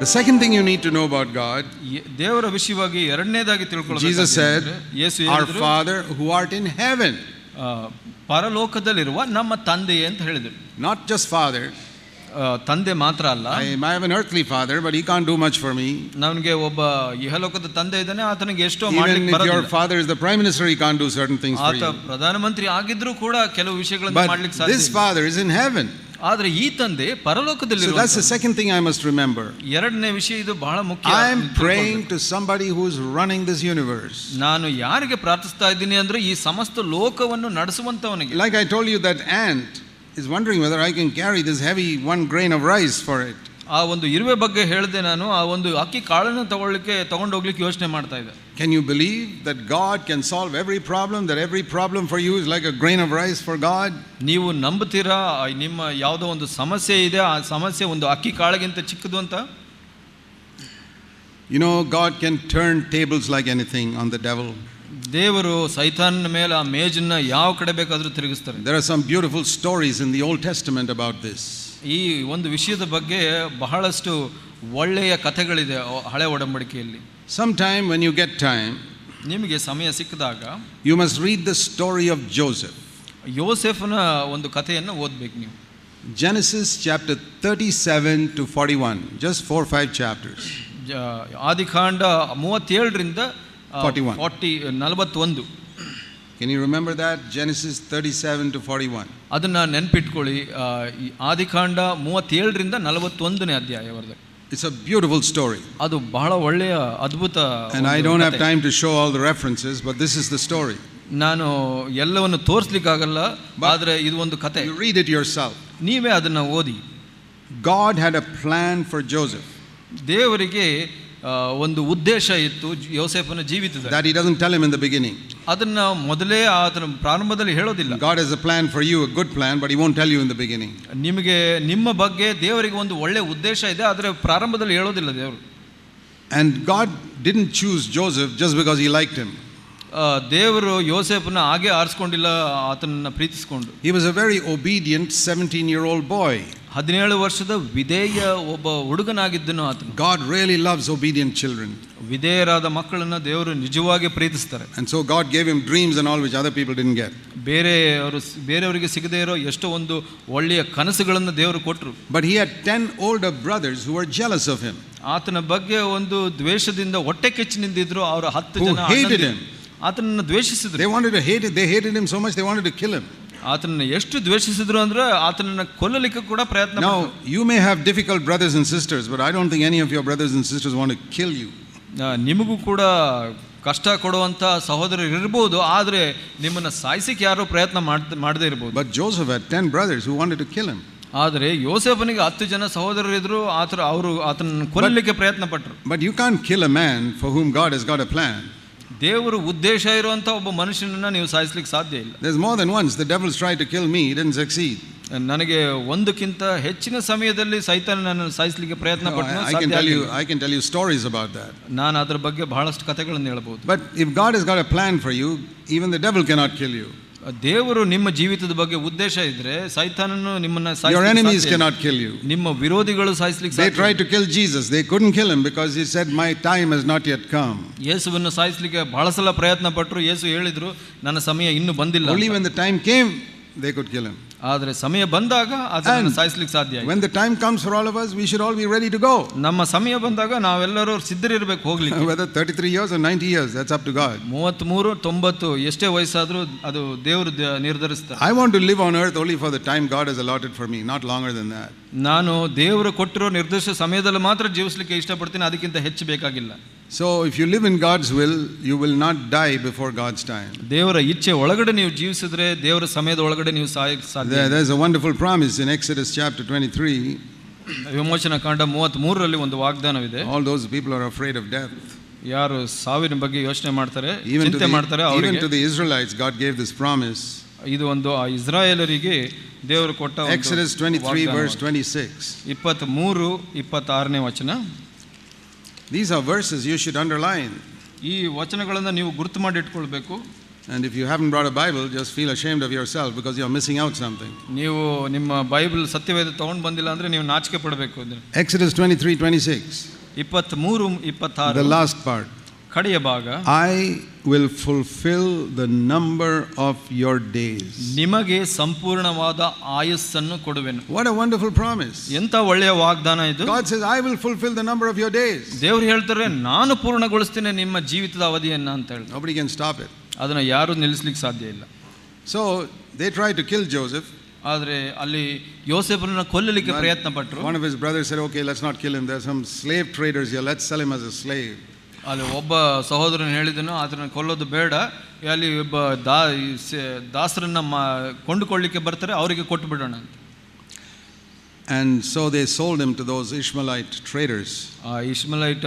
The second thing you need to know about God, A- ದೇವರ ವಿಷಯವಾಗಿ ಎರಡನೇದಾಗಿ ತಿಳ್ಕೊಳ್ಳಬೇಕು Jesus said, Yesu Our ಹೇಳಿದ್ರು Father who art in heaven. ಆ, ಪರಲೋಕದಲ್ಲಿರುವ ನಮ್ಮ ತಂದೆಯೇ ಅಂತ ಹೇಳಿದರು Not just Father. ಆ, ತಂದೆ ಮಾತ್ರ ಅಲ್ಲ I, I have an earthly father, but he can't do much for me. ನನಗೆ ಒಬ್ಬ ಇಹಲೋಕದ ತಂದೆ ಇದ್ದಾನೆ ಆತನಿಗೆ ಎಷ್ಟೋ Even ಮಾಡ್ಲಿಕ್ಕೆ if your ಬರೋದಿಲ್ಲ father is the prime minister, he can't do certain things for ಆತ you. ಪ್ರಧಾನಮಂತ್ರಿ ಆಗಿದ್ರೂ ಕೂಡ ಕೆಲವು ವಿಷಯಗಳನ್ನು But ಮಾಡ್ಲಿಕ್ಕೆ ಸಾಧ್ಯ this ಇಲ್ಲ. father is in heaven. ಆದ್ರೆ ಈ ತಂದೆ So ಪರಲೋಕದಲ್ಲಿ that's the second thing I must remember. ಎರಡನೇ ವಿಷಯ ಇದು ಬಹಳ ಮುಖ್ಯ I am ತಿಳ್ಕೊಳ್ಬೇಕು. praying to somebody who is running this universe. ನಾನು ಯಾರಿಗೆ ಪ್ರಾರ್ಥಿಸ್ತಾ ಇದ್ದೀನಿ ಅಂದ್ರೆ ಈ ಸಮಸ್ತ ಲೋಕವನ್ನು ನಡೆಸುವಂತವನಿಗೆ Like I told you, that ant is wondering whether I can carry this heavy one grain of rice for it. ಆ ಒಂದು ಇರುವೆ ಬಗ್ಗೆ ಹೇಳಿದೆ ನಾನು ಆ ಒಂದು ಅಕ್ಕಿ ಕಾಳನ್ನು ತಗೊಳ್ಳಿಕ್ಕೆ ತಗೊಂಡೋಗ್ಲಿಕ್ಕೆ ಯೋಚನೆ ಮಾಡ್ತಾ ಇದ್ದೆ Can you believe that God can solve every problem? That every problem for you is like a grain of rice for God? ನೀವು ನಂಬುತ್ತೀರಾ ಆ ನಿಮ್ಮ ಯಾವುದೋ ಒಂದು ಸಮಸ್ಯೆ ಇದೆ ಆ ಸಮಸ್ಯೆ ಒಂದು ಅಕ್ಕಿ ಕಾಳಿಗಿಂತ ಚಿಕ್ಕದು ಅಂತ You know, God can turn tables like anything on the devil. ದೇವರು ಸೈತಾನನ ಮೇಲೆ ಆ ಮೇಜನ್ನ ಯಾವ ಕಡೆ ಬೇಕಾದರೂ ತಿರುಗಿಸ್ತಾರೆ There are some beautiful stories in the Old Testament about this. ಈ ಒಂದು ವಿಷಯದ ಬಗ್ಗೆ ಬಹಳಷ್ಟು ಒಳ್ಳೆಯ ಕಥೆಗಳಿದೆ ಹಳೆ ಒಡಂಬಡಿಕೆಯಲ್ಲಿ. Some time when you get time ನಿಮಗೆ ಸಮಯ ಸಿಕ್ಕಿದಾಗ you must read the story of Joseph ಯೋಸೆಫ್ನ ಒಂದು ಕಥೆಯನ್ನು ಓದಬೇಕು ನೀವು. Genesis chapter thirty seven to forty one just four five chapters ಆದಿಕಾಂಡ ಮೂವತ್ತೇಳರಿಂದ ಫಾರ್ಟಿ ಒನ್ ಫಾರ್ಟಿ ನಲವತ್ತೊಂದು. Can you remember that? Genesis 37 to 41. ಅದನ್ನು ನೆನ್ಪಿಟ್ಕೊಳ್ಳಿ ಆ, ಈ ಆದಿಕಾಂಡ ಮೂವತ್ತೇಳರಿಂದ ನಲವತ್ತೊಂದನೇ ಅಧ್ಯಾಯವರೆಗೆ It's a beautiful story. ಅದು ಬಹಳ ಒಳ್ಳೆಯ ಅದ್ಭುತ And I ಒಂದು don't have ಕಥೆ. time to show all the references, but this is the story. ನಾನು ಎಲ್ಲವನ್ನು ತೋರಿಸ್ಲಿಕ್ಕಾಗಲ್ಲ But- ಆದರೆ ಇದು ಒಂದು ಕತೆ You read it yourself. ನೀವೇ ಅದನ್ನು ಓದಿ God had a plan for Joseph ದೇವರಿಗೆ ಆ, ಒಂದು ಉದ್ದೇಶ ಇತ್ತು ಜ- ಯೋಸೇಫನ ಜೀವಿತದ that he doesn't tell him in the beginning. ಅದನ್ನ ಮೊದಲೇ ಆತನ ಪ್ರಾರಂಭದಲ್ಲಿ ಹೇಳೋದಿಲ್ಲ God has a plan for you, a good plan, but he won't tell you in the beginning. ನಿಮಗೆ ನಿಮ್ಮ ಬಗ್ಗೆ ದೇವರಿಗೆ ಒಂದು ಒಳ್ಳೆ ಉದ್ದೇಶ ಇದೆ ಆದರೆ ಪ್ರಾರಂಭದಲ್ಲಿ ಹೇಳೋದಿಲ್ಲ ದೇವರು And God didn't choose Joseph just because he liked him. ಆ, ದೇವರು ಯೋಸೇಫನ ಹಾಗೆ ಆರಿಸ್ಕೊಂಡಿಲ್ಲ ಆತನನ್ನ ಪ್ರೀತಿಸ್ಕೊಂಡು He was a very obedient 17 year old boy. ಹದಿನೇಳು ವರ್ಷದ ವಿಧೇಯ ಒಬ್ಬ ಹುಡುಗನಾಗಿದ್ದನು ಆತ God really loves obedient children ವಿಧೇಯರಾದ ಮಕ್ಕಳನ್ನ ದೇವರು ನಿಜವಾಗಿ ಪ್ರೀತಿಸ್ತಾರೆ. And so God gave him dreams and all which other people didn't get ಬೇರೆ ಅವರು ಬೇರೆಯವರಿಗೆ ಸಿಗದೇ ಇರೋ ಎಷ್ಟೋ ಒಂದು ಒಳ್ಳೆಯ ಕನಸುಗಳನ್ನು ದೇವರು ಕೊಟ್ಟರು but he had ten old brothers who are jealous of him ಆತನ ಬಗ್ಗೆ ಒಂದು ದ್ವೇಷದಿಂದ ಹೊಟ್ಟೆ ಕೆಚ್ಚು ನಿಂತಿದ್ರು ಅವರ ಹತ್ತು ಜನ ಆತನನ್ನು ದ್ವೇಷಿಸಿದರು. They wanted to hate they hated him so much they wanted to kill him ಆತನನ್ನ ಎಷ್ಟು ದ್ವೇಷಿಸಿದ್ರು ಅಂದ್ರೆ ಆತನನ್ನು ಕೊಲ್ಲಲಿಕ್ಕೆ ಕೂಡ ಪ್ರಯತ್ನ ನಾವು you may have difficult brothers and sisters but I don't think any of your brothers and sisters want to kill you ನಿಮಗೂ ಕೂಡ ಕಷ್ಟ ಕೊಡುವಂತ ಸಹೋದರರು ಇರಬಹುದು ಆದರೆ ನಿಮ್ಮನ್ನು ಸಾಯಿಸಿಕ್ಕೆ ಯಾರು ಪ್ರಯತ್ನ ಮಾಡ್ ಮಾಡದೇ ಇರ್ಬೋದು but Joseph had 10 brothers who wanted to kill him. ಆದರೆ ಯೋಸೆಫನಿಗೆ ಹತ್ತು ಜನ ಸಹೋದರರು ಇದ್ರು ಆತರ ಅವರು ಆತನ ಕೊಲ್ಲಲಿಕ್ಕೆ ಪ್ರಯತ್ನ ಪಟ್ಟರು but you can kill a man for whom God is God a plan. ದೇವರು ಉದ್ದೇಶ ಇರುವಂತ ಒಬ್ಬ ಮನುಷ್ಯನನ್ನ ನೀವು ಸಾಯಿಸಲಿಕ್ಕೆ ಸಾಧ್ಯ ಇಲ್ಲ There's more than once the devil's tried to kill me, he didn't succeed. ನನಗೆ ಒಂದಕ್ಕಿಂತ ಹೆಚ್ಚಿನ ಸಮಯದಲ್ಲಿ ಸೈತಾನ ನನ್ನ ಸಾಯಿಸಲಿಕ್ಕೆ ಪ್ರಯತ್ನ ಪಟ್ಟನು I, I can ಸಾಧ್ಯ tell you, ಆಗಿಲ್ಲ. I can tell you stories about that. ನಾನು ಅದರ ಬಗ್ಗೆ ಬಹಳಷ್ಟು ಕಥೆಗಳನ್ನು ಹೇಳಬಹುದು But if God has got a plan for you, even the devil cannot kill you. ದೇವರು ನಿಮ್ಮ ಜೀವಿತದ ಬಗ್ಗೆ ಉದ್ದೇಶ ಇದ್ದರೆ ಸೈತಾನನ್ನು ನಿಮ್ಮನ್ನು your enemies can not kill you ನಿಮ್ಮ ವಿರೋಧಿಗಳು ಸಾಯಿಸ್ಲಿಕ್ಕೆ they try to kill Jesus they couldn't kill him because he said my time is not yet come ಯೇಸುವನ್ನು ಸಾಯಿಸ್ಲಿಕ್ಕೆ ಬಹಳ ಸಲ ಪ್ರಯತ್ನ ಪಟ್ಟರು ಯೇಸು ಹೇಳಿದರು ನನ್ನ ಸಮಯ ಇನ್ನೂ ಬಂದಿಲ್ಲ only when the time came they could kill him ಆದ್ರೆ ಸಮಯ ಬಂದಾಗ ಅದನ್ನು And ಸಾಯಿಸ್ಲಿಕ್ಕೆ ಸಾಧ್ಯ ಆಯ್ತು. When the time comes for all of us, we should all be ready to go. ನಮ್ಮ ಸಮಯ ಬಂದಾಗ ನಾವೆಲ್ಲರೂ ಸಿದ್ಧರಿರ್ಬೇಕು ಹೋಗ್ಲಿಕ್ಕೆ Whether 33 years or 90 years, that's up to God. ಮೂವತ್ತ್ಮೂರು ತೊಂಬತ್ತು ಎಷ್ಟೇ ವಯಸ್ಸಾದ್ರೂ ಅದು ದೇವರು the- ನಿರ್ಧರಿಸ್ತಾರೆ I want to live on earth only for the time God has allotted for me, not longer than that. ನಾನು ದೇವರು ಕೊಟ್ಟಿರೋ ನಿರ್ದಿಷ್ಟ ಸಮಯದಲ್ಲಿ ಮಾತ್ರ ಜೀವಿಸಲಿಕ್ಕೆ ಇಷ್ಟಪಡ್ತೀನಿ ಅದಕ್ಕಿಂತ ಹೆಚ್ಚು ಬೇಕಾಗಿಲ್ಲ. So if you live in God's will you will not die before God's time ದೇವರ ಇಚ್ಛೆ ಒಳಗಡೆ ನೀವು ಜೀವಿಸಿದ್ರೆ ದೇವರ ಸಮಯದ ಒಳಗಡೆ ನೀವು ಸಾಯ್ ಸಾಧ್ಯ wonderful promise in Exodus chapter twenty three ವಿಮೋಚನ ಕಾಂಡ ಮೂವತ್ತ್ ಮೂರರಲ್ಲಿ ಒಂದು ವಾಗ್ದಾನವಿದೆ. All those people are afraid of death ಯಾರು ಸಾವಿನ ಬಗ್ಗೆ ಯೋಚನೆ ಮಾಡ್ತಾರೆ ಮಾಡ್ತಾರೆ Israel it's God gave this promise ಇದು ಒಂದು ಆ ಇಸ್ರಾಯೇಲರಿಗೆ ದೇವರು ಕೊಟ್ಟ ಒಂದು ಟ್ವೆಂಟಿ 23, ವರ್ಸ್ ಟ್ವೆಂಟಿ 26. ಇಪ್ಪತ್ತ್ ಮೂರು ಇಪ್ಪತ್ತಾರನೇ ವಚನ. These are verses you should underline ಈ ವಚನಗಳನ್ನು ನೀವು ಗುರುತು ಮಾಡಿ ಇಟ್ಕೊಳ್ಬೇಕು. And if you haven't brought a Bible, just feel ashamed of yourself because are missing out something. ನೀವು ನಿಮ್ಮ ಬೈಬಲ್ ಸತ್ಯವೇದ ತಗೊಂಡು ಬಂದಿಲ್ಲ ಅಂದ್ರೆ ನೀವು ನಾಚಿಕೆ ಪಡಬೇಕು ಅಂದ್ರೆ. Exodus 23 26, ಇಪ್ಪತ್ತ್ಮೂರು the ಇಪ್ಪತ್ತಾರು last part. ಕಡೆಯ ಭಾಗ. I will fulfill the number of your days. ನಿಮಗೆ ಸಂಪೂರ್ಣವಾದ ಆಯಸ್ಸನ್ನು ಕೊಡುವೆನು What a wonderful promise. ಎಂತ ಒಳ್ಳೆಯ ವಾಗ್ದಾನ ಇದು God says, I will fulfill the number of your days. ದೇವ್ರು ಹೇಳ್ತಾರೆ ನಾನು ಪೂರ್ಣಗೊಳಿಸ್ತೇನೆ ನಿಮ್ಮ ಜೀವಿತದ ಅವಧಿಯನ್ನ ಅಂತ ಹೇಳ್ತಾರೆ Nobody can stop it. ಅದನ್ನ ಯಾರು ನಿಲ್ಲಿಸ್ಲಿಕ್ಕೆ ಸಾಧ್ಯ ಇಲ್ಲ So they tried to kill Joseph. ಆದ್ರೆ ಅಲ್ಲಿ ಯೋಸೆಫನನ್ನ ಕೊಲ್ಲಲಿಕ್ಕೆ ಪ್ರಯತ್ನ ಪಟ್ಟರು One of his brothers said, Okay, let's not kill him. There are some slave traders here. Let's sell him as a slave. ಅಲ್ಲಿ ಒಬ್ಬ ಸಹೋದರನ ಹೇಳಿದನು ಅದನ್ನ ಕೊಲ್ಲೋದು ಬೇಡ. ಅಲ್ಲಿ ಒಬ್ಬ ದಾ ಸೆ- ದಾಸರನ್ನ ಮಾ ಕೊಂಡುಕೊಳ್ಳಿಕ್ಕೆ ಬರ್ತಾರೆ ಅವರಿಗೆ ಕೊಟ್ಟು ಬಿಡೋಣ ಅಂತ. And so they sold him to those Ishmaelite traders. ಆ ಇಶ್ಮಲೈಟ್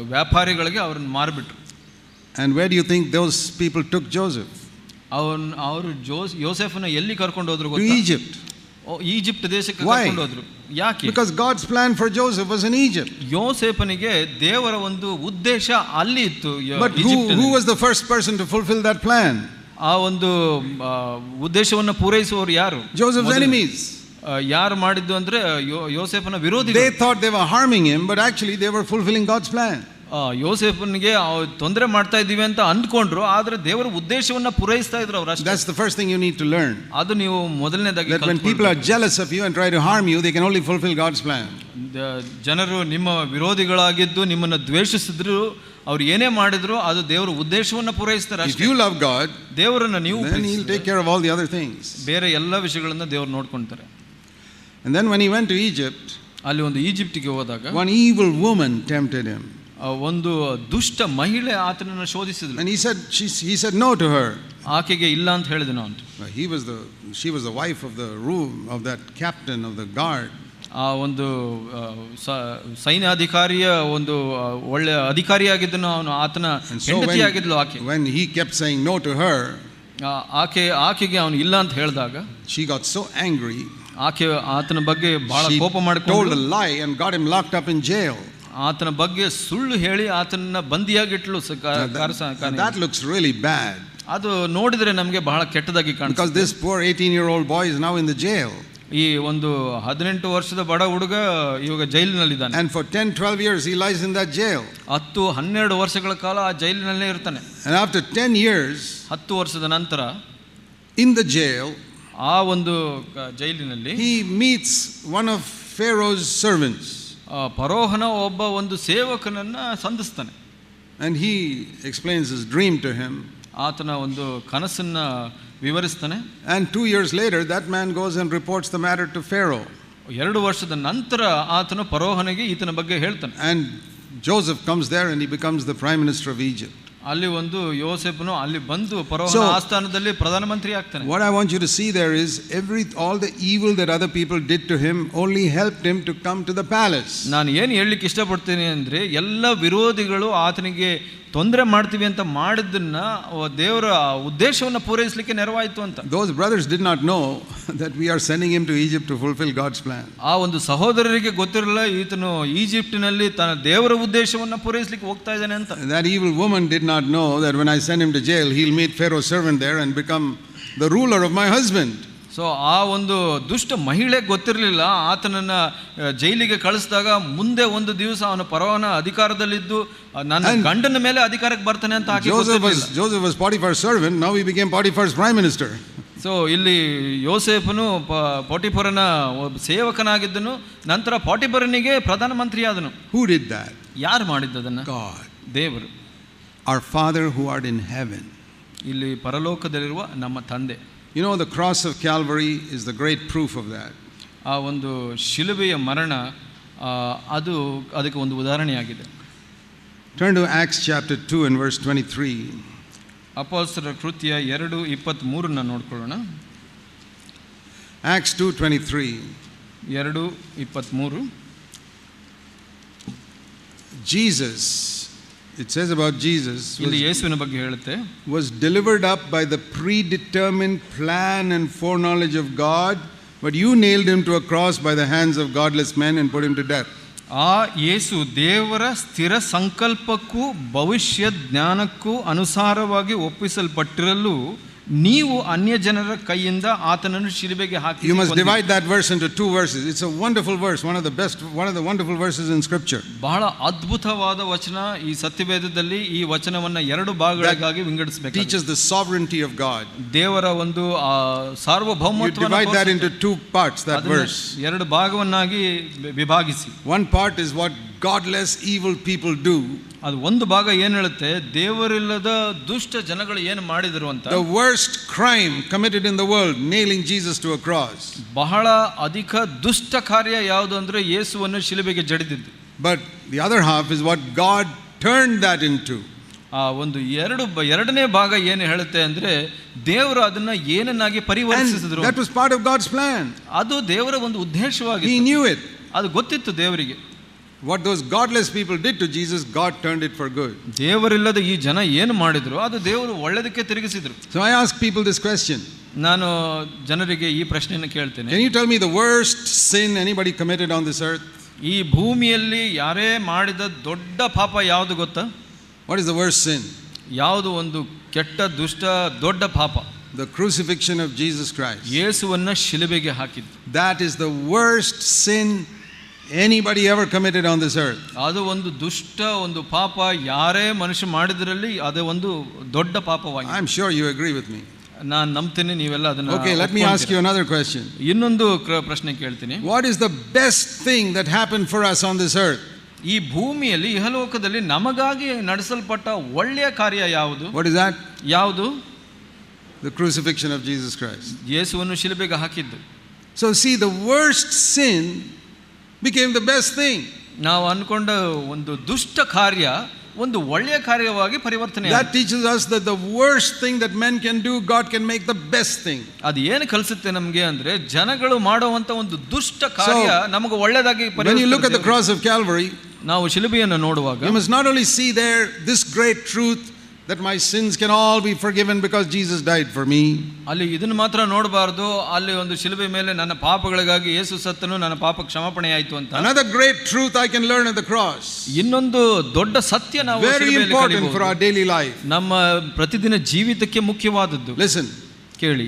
ವ್ಯಾಪಾರಿಗಳಿಗೆ ಅವ್ರನ್ನ ಮಾರಿಬಿಟ್ರು. And where do you think those people took Joseph? ಅವನ್ ಅವರು ಜೋಸ್ ಯೋಸೆಫನ್ನ ಎಲ್ಲಿ ಕರ್ಕೊಂಡು ಹೋದ್ರು ಈಜಿಪ್ಟ್ ಈಜಿಪ್ಟ್ ದೇಶಕ್ಕೆ Why? ಕರ್ಕೊಂಡು ಹೋದ್ರು ಯಾಕೆ Because God's plan for Joseph was in Egypt. ಯೋಸೇಫನಿಗೆ ದೇವರ ಒಂದು ಉದ್ದೇಶ ಅಲ್ಲಿ ಇತ್ತು ಯ- But who, ಈಜಿಪ್ಟಿನಲ್ಲಿ. who was the first person to fulfill that plan? ಆ ಒಂದು ಆ, ಉದ್ದೇಶವನ್ನ ಪೂರೈಸುವವರು ಯಾರು Joseph's ಮೊದಲು. enemies. ಆ, ಯಾರು ಮಾಡಿದ್ದು ಅಂದ್ರೆ ಯೋ- ಯೋಸೇಫನ ವಿರೋಧಿ They thought they were harming him, but actually they were fulfilling God's plan. ಯೋಸೆಫನ್ಗೆ ತೊಂದರೆ ಮಾಡ್ತಾ ಇದ್ದೀವಿ ಅಂತ ಅಂದ್ಕೊಂಡ್ರು ಆದರೆ ದೇವರ ಉದ್ದೇಶವನ್ನ ಪೂರೈಸ್ತಾ ಇದ್ರು ಅವರ that's the first thing you need to learn ಅದು ನೀವು ಮೊದಲನೇದಾಗಿ that when people are jealous of you and try to harm you they can only fulfil God's plan ಜನರು ನಿಮ್ಮ ವಿರೋಧಿಗಳಾಗಿದ್ದು ನಿಮ್ಮನ್ನ ದ್ವೇಷಿಸಿದ್ರು ಅವ್ರು ಏನೇ ಮಾಡಿದ್ರು ಅದು ದೇವರ ಉದ್ದೇಶವನ್ನ ಪೂರೈಸ್ತಾರೆ ಇಫ್ ಯು ಲವ್ ಗಾಡ್ ದೇವರನ್ನ ನೀವು take care all the other things ಬೇರೆ ಎಲ್ಲ ವಿಷಯಗಳನ್ನು ದೇವರು ನೋಡ್ಕೊಂತಾರೆ. And then when he went to Egypt ಅಲ್ಲಿ ಒಂದು ಈಜಿಪ್ಟಿಗೆ ಹೋದಾಗ one evil woman tempted him ಒಂದು ದುಷ್ಟ ಮಹಿಳೆ ಆತನನ್ನು ಶೋಧಿಸಿದ್ಲು And he said, she, he said no to her. ಆಕೆಗೆ ಇಲ್ಲ ಅಂತ ಹೇಳಿದನು ಅಂತ ಹಿ He was the, she was the wife of the room of that captain of the guard. ಆ ಒಂದು ಸೈನ್ಯಾಧಿಕಾರಿಯ ಒಂದು ಒಳ್ಳೆ ಅಧಿಕಾರಿಯಾಗಿದ್ದನು ಅವನು ಆತನ ಹೆಂಡತಿಯಾಗಿದ್ಲು ಆಕೆ when, he he kept saying no to her, ಆ, ಆಕೆ ಆಕೆಗೆ ಅವನು ಇಲ್ಲ ಅಂತ ಹೇಳಿದಾಗ she got so angry, ಆಕೆ ಆತನ ಬಗ್ಗೆ ಬಹಳ ಕೋಪ told ಮಾಡಿಕೊಂಡು a lie and got him locked up in jail. ಆತನ ಬಗ್ಗೆ ಸುಳ್ಳು ಹೇಳಿ ಆತನ ಬಂದಿಯಾಗಿಟ್ಲು that that, looks really bad ಅದು ನೋಡಿದ್ರೆ ನಮಗೆ ಬಹಳ ಕೆಟ್ಟದಾಗಿ because ಕಾಣಿಸ್ತದೆ this poor 18 year old boy is now in the jail. ಈ ಒಂದು ಹದಿನೆಂಟು ವರ್ಷದ ಬಡ ಹುಡುಗ ಇವಾಗ ಜೈಲಿನಲ್ಲಿದ್ದಾನೆ And for 10, 12 years, he lies in that jail. ಹತ್ತು ಹನ್ನೆರಡು ವರ್ಷಗಳ ಕಾಲ ಆ ಜೈಲಿನಲ್ಲೇ ಇರ್ತಾನೆ And after 10 years ಹತ್ತು ವರ್ಷದ ನಂತರ in the jail, ಆ ಒಂದು ಜೈಲಿನಲ್ಲಿ he meets one of Pharaoh's servants. ಆ, ಫರೋಹನ ಒಬ್ಬ ಒಂದು ಸೇವಕನನ್ನ ಸಂಧಿಸ್ತಾನೆ And he explains his dream to him. ಆತನ ಒಂದು ಕನಸನ್ನ ವಿವರಿಸ್ತಾನೆ And two years later, that man goes and reports the matter to Pharaoh. ಎರಡು ವರ್ಷದ ನಂತರ ಆತನು ಫರೋಹನಿಗೆ ಈತನ ಬಗ್ಗೆ ಹೇಳ್ತಾನೆ And Joseph comes there and he becomes the prime minister of Egypt. ಅಲ್ಲಿ ಒಂದು ಯೋಸೆಫನು ಅಲ್ಲಿ ಬಂದು ಫರೋಹನ ಆಸ್ಥಾನದಲ್ಲಿ ಪ್ರಧಾನಮಂತ್ರಿ ಆಗ್ತಾನೆ What I want you to see there is every all the evil that other people did to him only helped him to come to the palace. ನಾನು ಏನು ಹೇಳಲಿಕ್ಕೆ ಇಷ್ಟಪಡ್ತೀನಿ ಅಂದರೆ ಎಲ್ಲ ವಿರೋಧಿಗಳು ಆತನಿಗೆ ತೊಂದರೆ ಮಾಡ್ತೀವಿ ಅಂತ ಮಾಡಿದ್ದನ್ನ ದೇವರ ಉದ್ದೇಶವನ್ನು ಪೂರೈಸಲಿಕ್ಕೆ ನೆರವಾಯಿತು ಅಂತ. Those brothers did not know that we are sending him to Egypt to fulfil God's plan ಆ ಒಂದು ಸಹೋದರರಿಗೆ ಗೊತ್ತಿರಲಿಲ್ಲ ಈತನು ಈಜಿಪ್ಟಿನಲ್ಲಿ ತನ್ನ ದೇವರ ಉದ್ದೇಶವನ್ನು ಪೂರೈಸಲಿಕ್ಕೆ ಹೋಗ್ತಾ ಇದ್ದಾನೆ ಅಂತ. That woman did not know that when I send send to to jail, he'll Pharaoh Pharaoh's servant there and become the ruler of my husband. So ಆ ಒಂದು ದುಷ್ಟ ಮಹಿಳೆ ಗೊತ್ತಿರಲಿಲ್ಲ ಆತನನ್ನು ಜೈಲಿಗೆ ಕಳಿಸಿದಾಗ ಮುಂದೆ ಒಂದು ದಿವಸ ಅವನ ಪರವನ ಅಧಿಕಾರದಲ್ಲಿದ್ದು ನನ್ನ ಗಂಡನ ಮೇಲೆ ಅಧಿಕಾರಕ್ಕೆ ಬರ್ತಾನೆ ಅಂತ prime minister. ಸೊ ಇಲ್ಲಿ ಯೋಸೆಫನು ಪ- ಪೋಟಿಫರನ ಒಬ್ಬ ಸೇವಕನಾಗಿದ್ದನು ನಂತರ ಪಾಟಿಪರನಿಗೆ ಪ್ರಧಾನಮಂತ್ರಿ ಆದನು Who did that? ಯಾರು ಮಾಡಿದ್ದದನ್ನ God. ದೇವರು our father who are in heaven. ಇಲ್ಲಿ ಪರಲೋಕದಲ್ಲಿರುವ ನಮ್ಮ ತಂದೆ You know, the cross of Calvary is the great proof of that. ಆ ಒಂದು ಶಿಲುಬೆಯ ಮರಣ ಆ, ಅದು ಅದಕ್ಕೆ ಒಂದು ಉದಾಹರಣೆಯಾಗಿದೆ Turn to Acts chapter 2 and verse 23. ಅಪೋಸ್ತರ ಕೃತ್ಯ ಎರಡು ಇಪ್ಪತ್ತ್ಮೂರನ್ನ ನೋಡ್ಕೊಳ್ಳೋಣ Acts 2:23. ಎರಡು ಇಪ್ಪತ್ತ್ಮೂರು Jesus, it says about Jesus, ಇಲ್ಲಿ ಯೇಸುವಿನ ಬಗ್ಗೆ ಹೇಳುತ್ತೆ was delivered up by the predetermined plan and foreknowledge of God, but you nailed him to a cross by the hands of godless men and put him to death. ಆ ಯೇಸು ದೇವರ ಸ್ಥಿರ ಸಂಕಲ್ಪಕ್ಕೂ ಭವಿಷ್ಯ ಜ್ಞಾನಕ್ಕೂ ಅನುಸಾರವಾಗಿ ಒಪ್ಪಿಸಲ್ಪಟ್ಟಿರಲು ನೀವು ಅನ್ಯ ಜನರ ಕೈಯಿಂದ ಆತನನ್ನು ಶಿಲುಬೆಗೆ ಹಾಕಿ you must divide that verse into two verses it's a wonderful verse one of the best one of the wonderful verses in scripture ಬಹಳ ಅದ್ಭುತವಾದ ವಚನ ಈ ಸತ್ಯವೇದದಲ್ಲಿ ಈ ವಚನವನ್ನ ಎರಡು ಭಾಗಗಳಾಗಿ ವಿಂಗಡಿಸಬೇಕು teachers the sovereignty of God ದೇವರ ಒಂದು ಸಾರ್ವಭೌಮತ್ವವನ್ನು you divide that into two parts that verse ಎರಡು ಭಾಗವನ್ನಾಗಿ ವಿಭಾಗಿಸಿ. One part is what godless, evil people do. ಅದು ಒಂದು ಭಾಗ ಏನು ಹೇಳುತ್ತೆ ದೇವರಿಲ್ಲದ ದುಷ್ಟ ಜನಗಳು ಏನು ಮಾಡಿದರು ಅಂತ The worst crime committed in the world, nailing Jesus to a cross. ಬಹಳ ಅಧಿಕ ದುಷ್ಟ ಕಾರ್ಯ ಯಾವುದು ಅಂದ್ರೆ ಯೇಸುವನ್ನು ಶಿಲುಬೆಗೆ ಜಡಿದಿದ್ದು But the other half is what God turned that into. ಆ ಒಂದು ಎರಡು ಎರಡನೇ ಭಾಗ ಏನು ಹೇಳುತ್ತೆ ಅಂದ್ರೆ ದೇವರು ಅದನ್ನ ಏನನ್ನಾಗಿ ಪರಿವರ್ತಿಸಿದ್ರು that was part of God's plan. ಅದು ದೇವರ ಒಂದು ಉದ್ದೇಶವಾಗಿ ಹಿ ನ್ಯೂ ಇಟ್ ಅದು ಗೊತ್ತಿತ್ತು ದೇವರಿಗೆ What those godless people did to Jesus, God turned it for good. ದೇವರಿಲ್ಲದ ಈ ಜನ ಏನು ಮಾಡಿದ್ರು ಅದು ದೇವರು ಒಳ್ಳೆದಕ್ಕೆ ತಿರುಗಿಸಿದ್ರು So I ask people this question ನಾನು ಜನರಿಗೆ ಈ ಪ್ರಶ್ನೆಯನ್ನು ಕೇಳ್ತೇನೆ Can you tell me the worst sin anybody committed on this earth? ಈ ಭೂಮಿಯಲ್ಲಿ ಯಾರೇ ಮಾಡಿದ ದೊಡ್ಡ ಪಾಪ ಯಾವುದು ಗೊತ್ತಾ What is the worst sin? ಯಾವುದು ಒಂದು ಕೆಟ್ಟ ದುಷ್ಟ ದೊಡ್ಡ ಪಾಪ The crucifixion of Jesus Christ. ಯೇಸುವನ್ನ ಶಿಲುಬೆಗೆ ಹಾಕಿದ್ದು That is the worst sin anybody ever committed on this earth. ಅದು ಒಂದು ದುಷ್ಟ ಒಂದು ಪಾಪ ಯಾರೇ ಮನುಷ್ಯ ಮಾಡಿದ್ರಲ್ಲಿ ಅದು ಒಂದು ದೊಡ್ಡ ಪಾಪವಾಗಿದೆ I'm sure you agree with me. ನಾನು ನಂಬ್ತೀನಿ ನೀವೆಲ್ಲ ಅದನ್ನ Okay, let me ask ಒಪ್ಕೊಂತೀರ. you another question. ಇನ್ನೊಂದು ಕ್ರ- ಪ್ರಶ್ನೆ ಕೇಳ್ತೀನಿ What is the best thing that happened for us on this earth? ಈ ಭೂಮಿಯಲ್ಲಿ ಇಹಲೋಕದಲ್ಲಿ ನಮಗಾಗಿ ನಡೆಸಲ್ಪಟ್ಟ ಒಳ್ಳೆಯ ಕಾರ್ಯ ಯಾವುದು What is that? ಯಾವುದು The crucifixion of Jesus Christ. ಯೇಸುವನ್ನು ಶಿಲುಬೆಗೆ ಹಾಕಿದ್ದು So, see, the worst sin became the best thing. ನಾವು ಅನ್ಕೊಂಡ ಒಂದು ದುಷ್ಟ ಕಾರ್ಯ ಒಂದು ಒಳ್ಳೆಯ ಕಾರ್ಯವಾಗಿ ಪರಿವರ್ತನೆ That teaches us that the worst thing that men can do, God can make the best thing. ಅದು ಏನು ಕಲಿಸುತ್ತೆ ನಮಗೆ ಅಂದ್ರೆ ಜನಗಳು ಮಾಡುವಂತ ಒಂದು ದುಷ್ಟ ಕಾರ್ಯ ನಮಗೆ ಒಳ್ಳೆದಾಗಿ When you look at the ಪರಿವರ್ತನೆ cross of Calvary, ನಾವು ಶಿಲುಬೆಯನ್ನು ನೋಡುವಾಗ you must not only see there this great truth that my sins can all be forgiven because Jesus died for me, ಅಲ್ಲಿ ಇದನ್ನು ಮಾತ್ರ ನೋಡಬಾರ್ದು ಅಲ್ಲಿ ಒಂದು ಶಿಲುಬೆ ಮೇಲೆ ನನ್ನ ಪಾಪಗಳಿಗಾಗಿ ಯೇಸು ಸತ್ತನು ನನ್ನ ಪಾಪ ಕ್ಷಮಾಪಣೆ ಆಯಿತು ಅಂತ another great truth I can learn at the cross. ಇನ್ನೊಂದು ದೊಡ್ಡ ಸತ್ಯ ನಾವು Very ಶಿಲುಬೆಯಲ್ಲಿ important ಕಲಿಬಹುದು. for our daily life. ನಮ್ಮ ಪ್ರತಿದಿನ ಜೀವಿತಕ್ಕೆ ಮುಖ್ಯವಾದದ್ದು Listen, ಕೇಳಿ